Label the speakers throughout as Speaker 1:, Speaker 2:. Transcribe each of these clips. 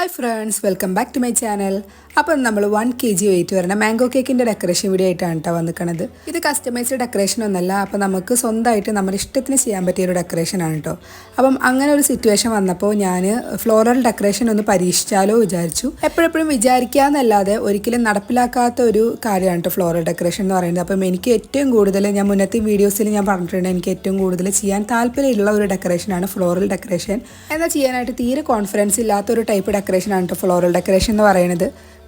Speaker 1: Hi friends welcome back to my channel അപ്പം നമ്മൾ one K G weight വരുന്ന mango കേക്കിന്റെ ഡെക്കറേഷൻ വീഡിയോ ആയിട്ടാണ് കേട്ടോ വന്നിക്കണത്. ഇത് കസ്റ്റമൈസ്ഡ് ഡെക്കറേഷൻ ഒന്നല്ല അപ്പം നമുക്ക് സ്വന്തമായിട്ട് നമ്മുടെ ഇഷ്ടത്തിന് ചെയ്യാൻ പറ്റിയ ഒരു ഡെക്കറേഷൻ ആണ് കേട്ടോ അപ്പം അങ്ങനെ ഒരു സിറ്റുവേഷൻ വന്നപ്പോൾ ഞാൻ ഫ്ലോറൽ ഡെക്കറേഷൻ ഒന്ന് പരീക്ഷിച്ചാലോ വിചാരിച്ചു. എപ്പോഴെപ്പോഴും വിചാരിക്കാന്നല്ലാതെ ഒരിക്കലും നടപ്പിലാക്കാത്ത ഒരു കാര്യമാണ് കേട്ടോ ഫ്ലോറൽ ഡെക്കറേഷൻ എന്ന് പറയുന്നത്. അപ്പം എനിക്ക് ഏറ്റവും കൂടുതൽ ഞാൻ മുന്നത്തെ വീഡിയോസിൽ ഞാൻ പറഞ്ഞിട്ടുണ്ട് എനിക്ക് ഏറ്റവും കൂടുതൽ ചെയ്യാൻ താല്പര്യമുള്ള ഒരു ഡെക്കറേഷനാണ് ഫ്ലോറൽ ഡെക്കറേഷൻ എന്നാൽ ചെയ്യാനായിട്ട് തീരെ കോൺഫിഡൻസ് ഇല്ലാത്ത ഒരു ടൈപ്പ് ഡെക്കറേഷനാണ് കേട്ടോ ഫ്ലോറൽ ഡെക്കറേഷൻ എന്ന് പറയുന്നത്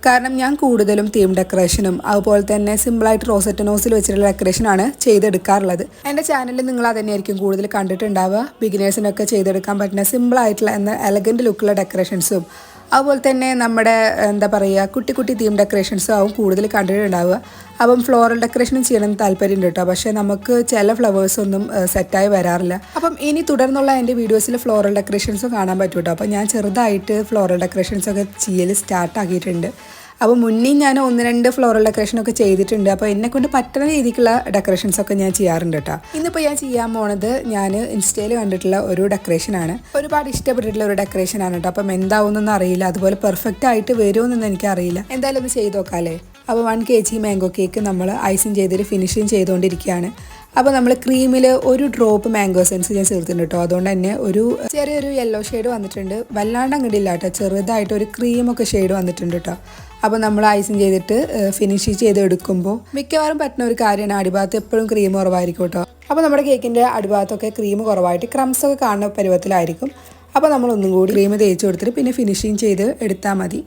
Speaker 1: കാരണം ഞാൻ കൂടുതലും തീം ഡെക്കറേഷനും അതുപോലെ തന്നെ സിമ്പിളായിട്ട് റോസറ്റ് നോസിൽ വെച്ചിട്ടുള്ള ഡെക്കറേഷനാണ് ചെയ്തെടുക്കാറുള്ളത്. എന്റെ ചാനലിൽ നിങ്ങൾ അതന്നെയായിരിക്കും കൂടുതൽ കണ്ടിട്ടുണ്ടാവുക. ബിഗിനേഴ്സിനൊക്കെ ചെയ്തെടുക്കാൻ പറ്റുന്ന സിമ്പിളായിട്ടുള്ള എന്ന എലഗന്റ് ലുക്കുള്ള ഡെക്കറേഷൻസും അതുപോലെ തന്നെ നമ്മുടെ എന്താ പറയുക കുട്ടി കുട്ടി തീം ഡെക്കറേഷൻസും ആവും കൂടുതൽ കണ്ടിട്ടുണ്ടാവുക. അപ്പം ഫ്ലോറൽ ഡെക്കറേഷനും ചെയ്യണമെന്ന് താല്പര്യമുണ്ട് കേട്ടോ. പക്ഷേ നമുക്ക് ചില ഫ്ലവേഴ്സൊന്നും സെറ്റായി വരാറില്ല. അപ്പം ഇനി തുടർന്നുള്ള എന്റെ വീഡിയോസിൽ ഫ്ലോറൽ ഡെക്കറേഷൻസും കാണാൻ പറ്റും കേട്ടോ. അപ്പം ഞാൻ ചെറുതായിട്ട് ഫ്ലോറൽ ഡെക്കറേഷൻസൊക്കെ ചെയ്യൽ സ്റ്റാർട്ട് ആക്കിയിട്ടുണ്ട്. അപ്പോൾ മുന്നേ ഞാൻ ഒന്ന് രണ്ട് ഫ്ലോറൽ ഡെക്കറേഷനൊക്കെ ചെയ്തിട്ടുണ്ട്. അപ്പോൾ എന്നെ കൊണ്ട് പറ്റുന്ന രീതിക്കുള്ള ഡെക്കറേഷൻസ് ഒക്കെ ഞാൻ ചെയ്യാറുണ്ട് കേട്ടോ ഇന്നിപ്പോൾ ഞാൻ ചെയ്യാൻ പോണത് ഞാൻ ഇൻസ്റ്റയിൽ കണ്ടിട്ടുള്ള ഒരു ഡെക്കറേഷനാണ് ഒരുപാട് ഇഷ്ടപ്പെട്ടിട്ടുള്ള ഒരു ഡെക്കറേഷൻ ഡെക്കറേഷനാണ് കേട്ടോ അപ്പം എന്താവുന്നൊന്നും അറിയില്ല. അതുപോലെ പെർഫെക്റ്റ് ആയിട്ട് വരുമെന്നൊന്നും എനിക്കറിയില്ല. എന്തായാലും ഒന്ന് ചെയ്ത് നോക്കാമല്ലേ അപ്പോൾ one K G mango cake നമ്മൾ ഐസിങ് ചെയ്തിട്ട് ഫിനിഷിങ് ചെയ്തുകൊണ്ടിരിക്കുകയാണ് അപ്പോൾ നമ്മൾ ക്രീമിൽ ഒരു ഡ്രോപ്പ് മാംഗോ സെൻസ് ഞാൻ ചേർത്തിട്ടുണ്ട് കേട്ടോ അതുകൊണ്ട് തന്നെ ഒരു ചെറിയൊരു യെല്ലോ ഷെയ്ഡ് വന്നിട്ടുണ്ട്. വല്ലാണ്ട് അങ്ങോട്ടില്ല കേട്ടോ ചെറുതായിട്ട് ഒരു ക്രീമൊക്കെ ഷെയ്ഡ് വന്നിട്ടുണ്ട് കേട്ടോ അപ്പോൾ നമ്മൾ ഐസിങ് ചെയ്തിട്ട് ഫിനിഷ് ചെയ്ത് എടുക്കുമ്പോൾ മിക്കവാറും പറ്റുന്ന ഒരു കാര്യമാണ് അടിഭാഗത്ത് എപ്പോഴും ക്രീം കുറവായിരിക്കും കേട്ടോ അപ്പോൾ നമ്മുടെ കേക്കിന്റെ അടിഭാഗത്തൊക്കെ ക്രീം കുറവായിട്ട് ക്രംസ് ഒക്കെ കാണുന്ന പരുവത്തിലായിരിക്കും. അപ്പോൾ നമ്മൾ ഒന്നും കൂടി ക്രീം തേച്ച് കൊടുത്തിട്ട് പിന്നെ ഫിനിഷിങ് ചെയ്ത് എടുത്താൽ മതി.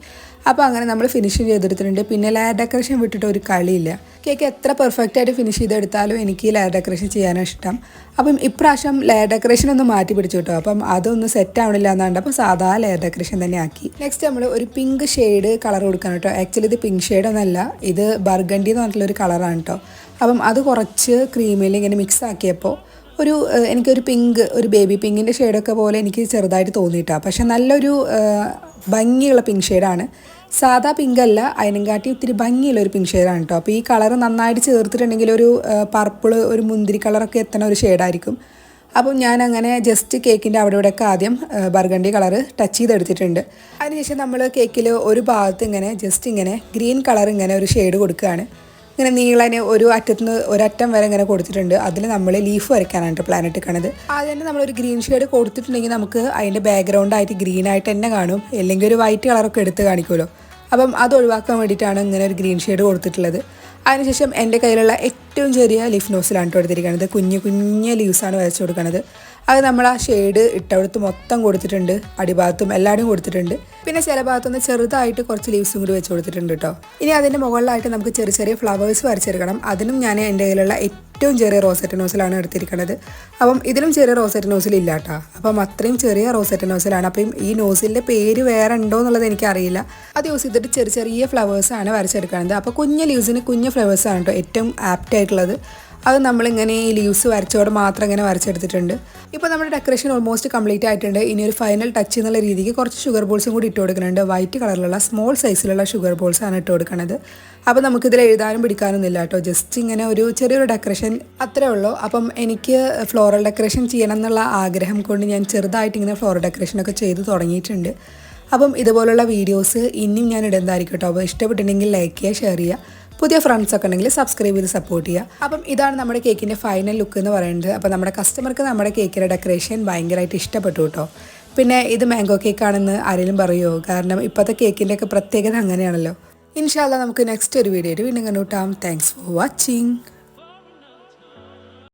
Speaker 1: അപ്പോൾ അങ്ങനെ നമ്മൾ ഫിനിഷിങ് ചെയ്തെടുത്തിട്ടുണ്ട്. പിന്നെ ലെയർ ഡെക്കറേഷൻ വിട്ടിട്ട് ഒരു കളിയില്ല. കേക്ക് എത്ര പെർഫെക്റ്റ് ആയിട്ട് ഫിനിഷ് ചെയ്തെടുത്താലും എനിക്ക് ലെയർ ഡെക്കറേഷൻ ചെയ്യാനാണ് ഇഷ്ടം. അപ്പം ഇപ്രാവശ്യം ലെയർ ഡെക്കറേഷൻ ഒന്ന് മാറ്റി പിടിച്ചു കേട്ടോ അപ്പം അതൊന്നും സെറ്റ് ആവണില്ല എന്നാണ്ട് അപ്പോൾ സാധാ ലെയർ ഡെക്കറേഷൻ തന്നെ ആക്കി. നെക്സ്റ്റ് നമ്മൾ ഒരു പിങ്ക് ഷെയ്ഡ് കളർ കൊടുക്കാൻ കേട്ടോ ആക്ച്വലി ഇത് പിങ്ക് ഷെയ്ഡ് ഒന്നല്ല ഇത് ബർഗണ്ടി എന്ന് പറഞ്ഞിട്ടുള്ള ഒരു കളറാണ് കേട്ടോ അപ്പം അത് കുറച്ച് ക്രീമിൽ ഇങ്ങനെ മിക്സ് ആക്കിയപ്പോൾ ഒരു എനിക്കൊരു പിങ്ക് ഒരു ബേബി പിങ്കിന്റെ ഷെയ്ഡൊക്കെ പോലെ എനിക്ക് ചെറുതായിട്ട് തോന്നിയിട്ടാണ് പക്ഷെ നല്ലൊരു ഭംഗിയുള്ള പിങ്ക് ഷെയ്ഡാണ്. സാധാ പിങ്ക് അല്ല കാട്ടി ഇത്തിരി ഭംഗിയുള്ള ഒരു പിങ്ക് ഷെയ്ഡാണ് കേട്ടോ. അപ്പോൾ ഈ കളർ നന്നായിട്ട് ചേർത്തിട്ടുണ്ടെങ്കിൽ ഒരു പർപ്പിൾ ഒരു മുന്തിരി കളറൊക്കെ എത്തണ ഒരു ഷെയ്ഡായിരിക്കും. അപ്പം ഞാൻ അങ്ങനെ ജസ്റ്റ് കേക്കിന്റെ അവിടെ ഇവിടെയൊക്കെ ആദ്യം ബർഗണ്ടി കളർ ടച്ച് ചെയ്തെടുത്തിട്ടുണ്ട്. അതിനുശേഷം നമ്മൾ കേക്കിൽ ഒരു ഭാഗത്ത് ഇങ്ങനെ ജസ്റ്റ് ഇങ്ങനെ ഗ്രീൻ കളർ ഇങ്ങനെ ഒരു ഷെയ്ഡ് കൊടുക്കുകയാണ്. ഇങ്ങനെ നീളനെ ഒരു അറ്റത്ത് നിന്ന് ഒരറ്റം വരെ ഇങ്ങനെ കൊടുത്തിട്ടുണ്ട്. അതിൽ നമ്മൾ ലീഫ് വരയ്ക്കാനാണ് പ്ലാൻ ഇട്ടിക്കണത്. ആദ്യം തന്നെ ഒരു ഗ്രീൻ ഷെയ്ഡ് കൊടുത്തിട്ടുണ്ടെങ്കിൽ നമുക്ക് അതിന്റെ ബാക്ക്ഗ്രൗണ്ട് ആയിട്ട് ഗ്രീൻ ആയിട്ട് തന്നെ കാണും. അല്ലെങ്കിൽ ഒരു വൈറ്റ് കളറൊക്കെ എടുത്ത് കാണിക്കുമല്ലോ. അപ്പം അത് ഒഴിവാക്കാൻ വേണ്ടിയിട്ടാണ് ഇങ്ങനെ ഒരു ഗ്രീൻ ഷെയ്ഡ് കൊടുത്തിട്ടുള്ളത്. അതിനുശേഷം എന്റെ കയ്യിലുള്ള ഏറ്റവും ചെറിയ ലീഫ് നോസിലാണ് കൊടുത്തിരിക്കുന്നത് കുഞ്ഞു കുഞ്ഞു ലീവ്സാണ് വരച്ചു കൊടുക്കുന്നത് അത് നമ്മൾ ആ ഷെയ്ഡ് ഇട്ടവിടുത്ത് മൊത്തം കൊടുത്തിട്ടുണ്ട്. അടിഭാഗത്തും എല്ലാവരും കൊടുത്തിട്ടുണ്ട്. പിന്നെ ചില ഭാഗത്തുനിന്ന് ചെറുതായിട്ട് കുറച്ച് ലീവ്സും കൂടി വെച്ച് കൊടുത്തിട്ടുണ്ട് കേട്ടോ ഇനി അതിന്റെ മുകളിലായിട്ട് നമുക്ക് ചെറിയ ചെറിയ ഫ്ലവേഴ്സ് വരച്ചെടുക്കണം. അതിനും ഞാൻ എന്റെ കയ്യിലുള്ള ഏറ്റവും ചെറിയ റോസറ്റ് നോസിലാണ് എടുത്തിരിക്കുന്നത് അപ്പം ഇതിലും ചെറിയ റോസറ്റ് നോസിൽ ഇല്ല കേട്ടോ അപ്പം അത്രയും ചെറിയ റോസറ്റ് നോസിലാണ് അപ്പം ഈ നോസിലിന്റെ പേര് വേറെ ഉണ്ടോ എന്നുള്ളത് എനിക്കറിയില്ല. അത് യൂസ് ചെയ്തിട്ട് ചെറിയ ചെറിയ ഫ്ലവേഴ്സാണ് വരച്ചെടുക്കുന്നത് അപ്പോൾ കുഞ്ഞ് ലീവ്സിന് കുഞ്ഞ് ഫ്ലവേഴ്സാണ് കേട്ടോ ഏറ്റവും ആപ്റ്റ് ആയിട്ടുള്ളത്. അത് നമ്മളിങ്ങനെ ഈ ലീവ്സ് വരച്ചോടെ മാത്രം ഇങ്ങനെ വരച്ചെടുത്തിട്ടുണ്ട്. ഇപ്പോൾ നമ്മുടെ ഡെക്കറേഷൻ ഓൾമോസ്റ്റ് കംപ്ലീറ്റ് ആയിട്ടുണ്ട്. ഇനി ഒരു ഫൈനൽ ടച്ച് എന്നുള്ള രീതിക്ക് കുറച്ച് ഷുഗർ ബോൾസും കൂടി ഇട്ട് കൊടുക്കുന്നുണ്ട്. വൈറ്റ് കളറിലുള്ള സ്മോൾ സൈസിലുള്ള ഷുഗർ ബോൾസ് ആണ് ഇട്ട് കൊടുക്കുന്നത് അപ്പോൾ നമുക്കിതിൽ എഴുതാനും പിടിക്കാനൊന്നും ഇല്ല കേട്ടോ. ജസ്റ്റ് ഇങ്ങനെ ഒരു ചെറിയൊരു ഡെക്കറേഷൻ അത്രേ ഉള്ളൂ. അപ്പം എനിക്ക് ഫ്ലോറൽ ഡെക്കറേഷൻ ചെയ്യണം എന്നുള്ള ആഗ്രഹം കൊണ്ട് ഞാൻ ചെറുതായിട്ട് ഇങ്ങനെ ഫ്ലോറൽ ഡെക്കറേഷനൊക്കെ ചെയ്ത് തുടങ്ങിയിട്ടുണ്ട്. അപ്പം ഇതുപോലുള്ള വീഡിയോസ് ഇനിയും ഞാൻ ഇടുന്നതായിരിക്കും കേട്ടോ. അപ്പോൾ ഇഷ്ടപ്പെട്ടിട്ടുണ്ടെങ്കിൽ ലൈക്ക് ചെയ്യുക ഷെയർ ചെയ്യുക. പുതിയ ഫ്രണ്ട്സ് ഒക്കെ ഉണ്ടെങ്കിൽ സബ്സ്ക്രൈബ് ചെയ്ത് സപ്പോർട്ട് ചെയ്യുക. അപ്പം ഇതാണ് നമ്മുടെ കേക്കിന്റെ ഫൈനൽ ലുക്ക് എന്ന് പറയുന്നത്. അപ്പോൾ നമ്മുടെ കസ്റ്റമർക്ക് നമ്മുടെ കേക്കിന്റെ ഡെക്കറേഷൻ ഭയങ്കരമായിട്ട് ഇഷ്ടപ്പെട്ടു കേട്ടോ. പിന്നെ ഇത് മാംഗോ കേക്കാണെന്ന് ആരെങ്കിലും പറയുമോ കാരണം ഇപ്പോഴത്തെ കേക്കിന്റെ ഒക്കെ പ്രത്യേകത അങ്ങനെയാണല്ലോ. ഇൻഷാല്ല നമുക്ക് നെക്സ്റ്റ് ഒരു വീഡിയോ വീണ്ടും കണ്ടുകൂട്ടാം താങ്ക്സ് ഫോർ വാച്ചിങ്